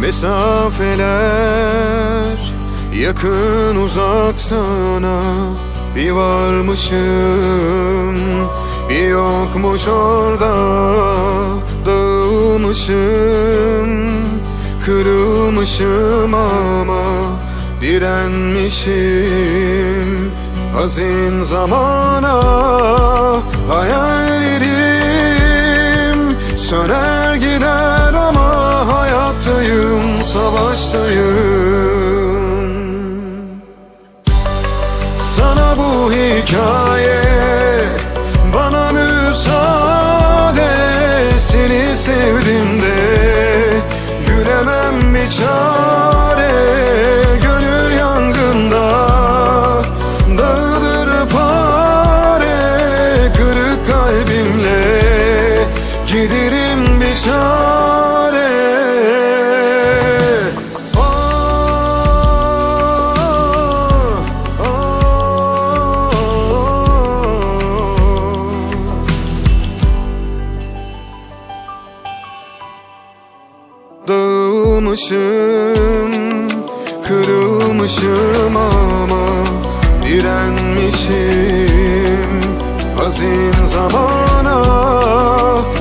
Mesafeler. Yakın uzak sana Bir varmışım. Bir yokmuş orada Dağılmışım. Kırılmışım ama Direnmişim. Hazin zamana Hayallerim söner gider savaştayım sana bu hikaye bana müsaade. Seni sevdim de gülemem bir çare Dağılmışım, kırılmışım ama direnmişim. Hazin zamana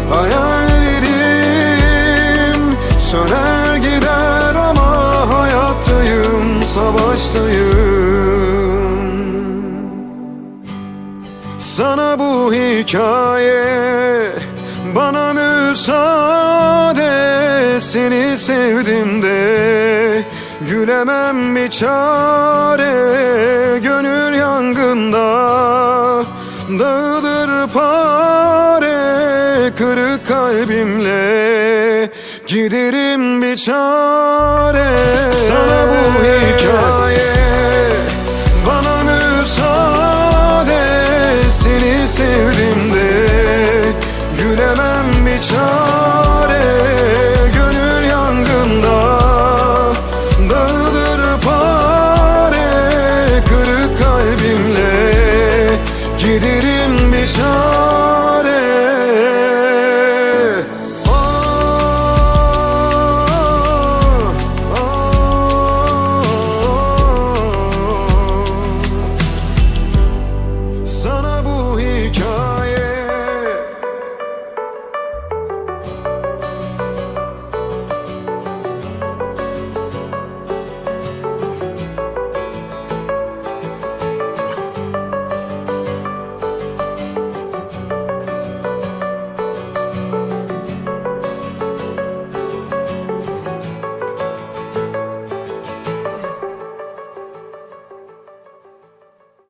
hayallerim söner gider ama hayattayım, savaştayım. Sana bu hikaye bana müsaade Seni sevdim de gülemem bir çare. Gönül yangında dağılır pare. Kırık kalbimle giderim bir çare